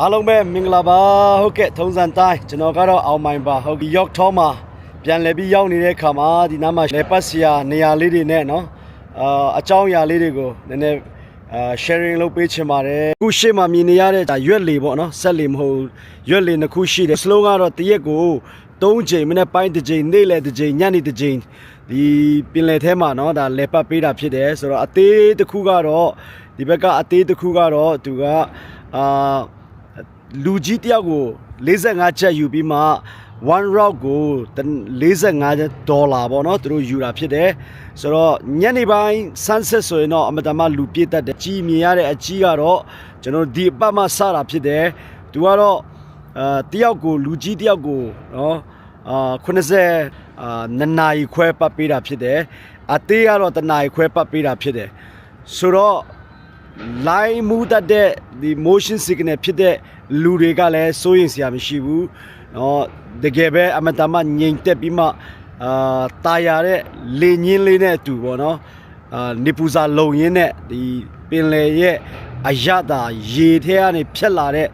အားလုံးပဲမင်္ဂလာပါဟုတ်ကဲ့ထုံးစံတိုင်းကျွန်တော်ကတော့အောင်မိုင်ပါဟုတ်ဒီရောက်ထောမှာပြန်လည်ပြီးရောက်နေတဲ့ခါမှာဒီနားမှာလေပတ်စရာနေရာလေးတွေနဲ့နော်အာအကြောင်းအရာလေးတွေကိုနည်းနည်းအာ sharing လုပ်ပေးချင်ပါတယ်အခုရှေ့မှာမြင်နေရတဲ့ဒါရွက်လေပေါ့နော်ဆက်လေမဟုတ်ရွက်လေနှစ်ခုရှိတယ် slow ကတော့တရက်ကို၃ချိန်မနေ့ပိုင်းတစ်ချိန်နေ့လယ်တစ်ချိန်ညနေတစ်ချိန်ဒီပင်လယ်ထဲမှာနော်ဒါလေပတ်ပေးတာဖြစ်တယ်ဆိုတော့အသေးတစ်ခုကတော့ဒီဘက်ကအသေးတစ်ခုကတော့သူကအာ လူကြီးတယောက်ကို45ချက်ယူပြီးမှ1 round ကို45ဒေါ်လာပေါ့နော်သူတို့ယူတာဖြစ်တယ်ဆိုတော့ညနေပိုင်း sunset ဆိုရင်တော့အမတမလူပြည့်တတ်တယ်ကြီးမြင်ရတဲ့အကြီးကတော့ကျွန်တော်ဒီအပတ်မှစတာဖြစ်တယ်သူကတော့အာတယောက်ကိုလူကြီးတယောက်ကိုနော်အာ80အာနှစ်နာရီခွဲပတ်ပေးတာဖြစ်တယ်အသေးကတော့တစ်နာရီခွဲပတ်ပေးတာဖြစ်တယ်ဆိုတော့ line မူတတ်တဲ့ဒီ motion sickness ဖြစ်တဲ့လူတွေကလည်းစိုးရင်စရာမရှိဘူးเนาะတကယ်ပဲအမတမငြိမ်သက်ပြီးမှအာတာယာတဲ့လေညင်းလေးနဲ့အတူပေါ့နော်အာနေပူစာလုံရင်းနဲ့ဒီပင်လေရဲ့အရသာရေထဲကနေဖြက်လာတဲ့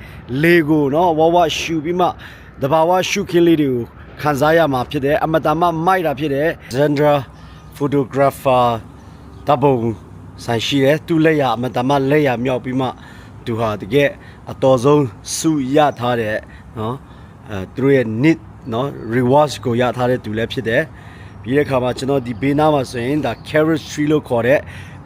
လေကိုเนาะဝဝရှူပြီးမှတဘာဝရှုခင်းလေးတွေကိုခံစားရမှာဖြစ်တယ်အမတမမိုက်တာဖြစ်တယ် Zendra photographer တပုံ ဆိုင်ရှိတယ်သူလက်ရအမတမလက်ရမြောက်ပြီးမှသူဟာတကယ်အတော်ဆုံးစုရထားတဲ့နော်အဲသူတို့ရဲ့ need နော် rewards ကိုရထားတဲ့သူလည်းဖြစ်တယ်ပြီးတဲ့အခါမှာကျွန်တော်ဒီဘေးနားမှာဆိုရင်ဒါ carrot tree လို့ခေါ်တဲ့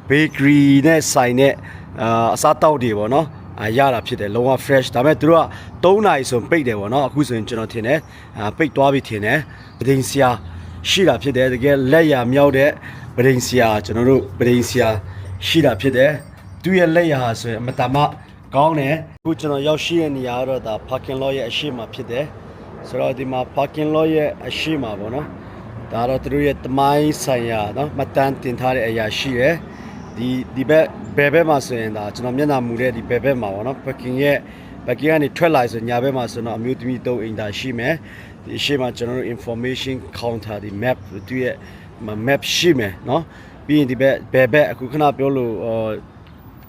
bakery နဲ့ဆိုင်တဲ့အာအစားတောက်တွေပေါ့နော်အာရတာဖြစ်တယ်လုံးဝ fresh ဒါပေမဲ့သူတို့က3နာရီဆိုပိတ်တယ်ပေါ့နော်အခုဆိုရင်ကျွန်တော်ထင်တယ်အာပိတ်သွားပြီထင်တယ်ပဒိန်စရာရှိတာဖြစ်တယ်တကယ်လက်ရမြောက်တဲ့ပဒိန်စရာကျွန်တော်တို့ပဒိန်စရာ ရှိတာဖြစ်တယ်သူ့ရဲ့လက်ရာဆိုရင်အမတမကောင်းတယ်အခုကျွန်တော်ရောက်ရှိတဲ့နေရာကတော့ဒါ parking lot ရဲ့အရှိမဖြစ်တယ်ဆိုတော့ဒီမှာ parking lot ရဲ့အရှိမပေါ့နော်ဒါတော့သူတို့ရဲ့တမိုင်းဆိုင်ရာနော်မတန်တင်ထားတဲ့အရာရှိရယ်ဒီဒီဘက်ဘယ်ဘက်မှာဆိုရင်ဒါကျွန်တော်မျက်နှာမူတဲ့ဒီဘယ်ဘက်မှာပေါ့နော် parking ရဲ့ parking ကနေထွက်လာဆိုညာဘက်မှာဆိုတော့အမျိုးသမီး၃အိမ်သာရှိမယ်ဒီအရှိမကျွန်တော်တို့ information counter ဒီ map သူရဲ့ map ရှိမယ်နော် ပြီးရင်ဒီဘက်ဘယ်ဘက်အခုခဏပြောလို့ဟော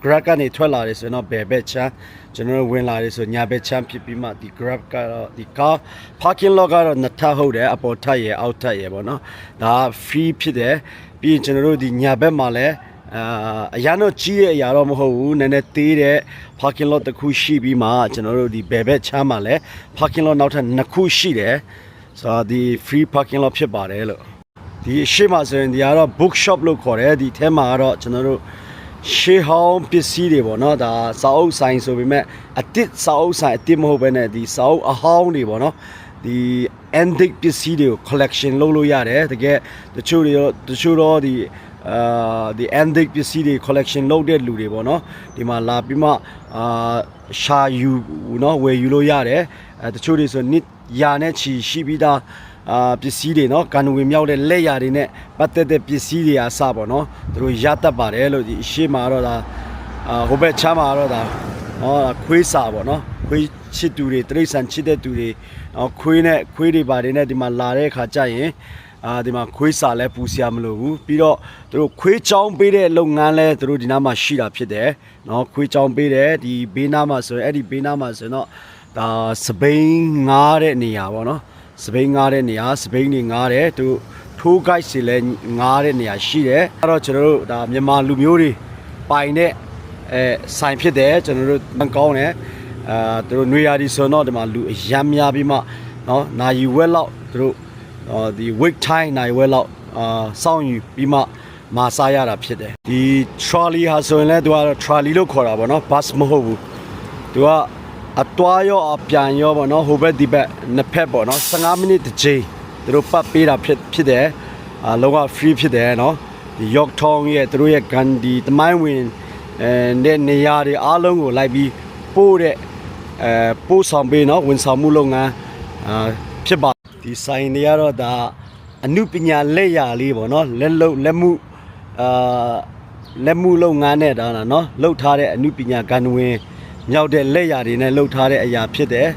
grab ကနေထွက်လာတယ်ဆိုရင်တော့ဘယ်ဘက်ချမ်းကျွန်တော်တို့ဝင်လာတယ်ဆိုညာဘက်ချမ်းဖြစ်ပြီးမှဒီ grab ကတော့ဒီ car parking lot ကတော့နှစ်ထပ်ဟုတ်တယ်အပေါ်ထပ်ရယ်အောက်ထပ်ရယ်ပေါ့နော်ဒါက free ဖြစ်တယ်ပြီးရင်ကျွန်တော်တို့ဒီညာဘက်မှာလည်းအာအရန်တော့ကြီးရဲ့အရာတော့မဟုတ်ဘူးနည်းနည်းသေးတဲ့ parking lot တစ်ခုရှိပြီးမှကျွန်တော်တို့ဒီဘယ်ဘက်ချမ်းမှာလည်း parking lot နောက်ထပ်နှစ်ခုရှိတယ်ဆိုတော့ဒီ free parking lot ဖြစ်ပါတယ်လို့ ဒီရှေ့မှာဆိုရင်ဒီကတော့ bookshop လို့ခေါ်တယ်ဒီထဲမှာကတော့ကျွန်တော်တို့ရှေးဟောင်းပစ္စည်းတွေပေါ့နော်ဒါစာအုပ်ဆိုင်ဆိုပေမဲ့အတစ်စာအုပ်ဆိုင်အတစ်မဟုတ်ဘဲနဲ့ဒီစာအုပ်အဟောင်းတွေပေါ့နော်ဒီ antique ပစ္စည်းတွေကို collection လုပ်လို့ရတယ်တကယ်တချို့တွေတော့တချို့တော့ဒီအာဒီ antique ပစ္စည်းတွေ collection လုပ်တဲ့လူတွေပေါ့နော်ဒီမှာလာပြီးမှအာရှာယူနော်ဝယ်ယူလို့ရတယ်အဲတချို့တွေဆိုနစ်ယာနဲ့ချီရှိပြီးသား အာပစ္စည်းတွေเนาะကန်ဝင်မြောက်တဲ့လက်ရာတွေနဲ့ပတ်သက်တဲ့ပစ္စည်းတွေအစပေါ့เนาะသူတို့ရတတ်ပါတယ်လို့ဒီအရှိမှာတော့ဒါအာဟိုဘက်ချမ်းမှာတော့ဒါဟောခွေးစာပေါ့เนาะခွေးချစ်သူတွေတိရစ္ဆာန်ချစ်တဲ့သူတွေဟောခွေးနဲ့ခွေးတွေပါတယ်နဲ့ဒီမှာလာတဲ့အခါကျရင်အာဒီမှာခွေးစာလဲပူစရာမလိုဘူးပြီးတော့သူတို့ခွေးချောင်းပေးတဲ့လုပ်ငန်းလဲသူတို့ဒီနားမှာရှိတာဖြစ်တယ်เนาะခွေးချောင်းပေးတယ်ဒီဘေးနားမှာဆိုရင်အဲ့ဒီဘေးနားမှာဆိုရင်တော့ဒါစပိန်ငားတဲ့နေရာပေါ့เนาะ စပိန်ငားတဲ့နေရာစပိန်တွေငားတယ်သူထိုးဂိုက်စီလဲငားတဲ့နေရာရှိတယ်အဲ့တော့ကျွန်တော်တို့ဒါမြန်မာလူမျိုးတွေပိုင်တဲ့အဲဆိုင်ဖြစ်တယ်ကျွန်တော်တို့တန်ကောင်းတယ်အာသူတို့နွေရာဒီဆိုတော့ဒီမှာလူအရမ်းများပြီးမှเนาะနာယူဝက်လောက်သူတို့အော်ဒီ wait time နိုင်ဝက်လောက်အာစောင့်ယူပြီးမှမာစားရတာဖြစ်တယ်ဒီ trolley ဟာဆိုရင်လည်းသူကတော့ trolley လို့ခေါ်တာပေါ့နော် bus မဟုတ်ဘူးသူက အတွားရောအပြန်ရောပေါ့နော်ဟိုဘက်ဒီဘက်နှစ်ဖက်ပေါ့နော်15မိနစ်တစ်ချိန်သူတို့ပတ်ပေးတာဖြစ်ဖြစ်တယ်အာလောက free ဖြစ်တယ်နော်ဒီ York Town ရဲ့သူတို့ရဲ့ Gandhi တမိုင်းဝင်အဲတဲ့နေရာတွေအားလုံးကိုလိုက်ပြီးပို့တဲ့အဲပို့ဆောင်ပေးနော်ဝန်ဆောင်မှုလုပ်ငန်းအာဖြစ်ပါဒီဆိုင်တွေကတော့ဒါအမှုပညာလက်ရာလေးပေါ့နော်လက်လုံလက်မှုအာလက်မှုလုပ်ငန်းနဲ့ဒါလားနော်လှုပ်ထားတဲ့အမှုပညာကဏ္ဍဝင် မြောက်တဲ့လက်ရာတွေနဲ့လှုပ်ထားတဲ့အရာဖြစ်တယ်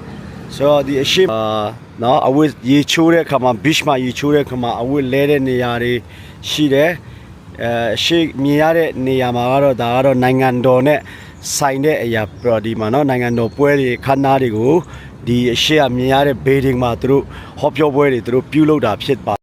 ဆိုတော့ဒီအရှိအာနော်အဝတ်ရေချိုးတဲ့အခါမှာ beach မှာရေချိုးတဲ့အခါမှာအဝတ်လဲတဲ့နေရာတွေရှိတယ်အဲအရှိမြင်ရတဲ့နေရာမှာကတော့ဒါကတော့နိုင်ငံတော်နဲ့ဆိုင်တဲ့အရာပြတော့ဒီမှာနော်နိုင်ငံတော်ပွဲတွေခမ်းနားတွေကိုဒီအရှိအမြင်ရတဲ့ building မှာသူတို့ဟောပြောပွဲတွေသူတို့ပြုလုပ်တာဖြစ်ပါ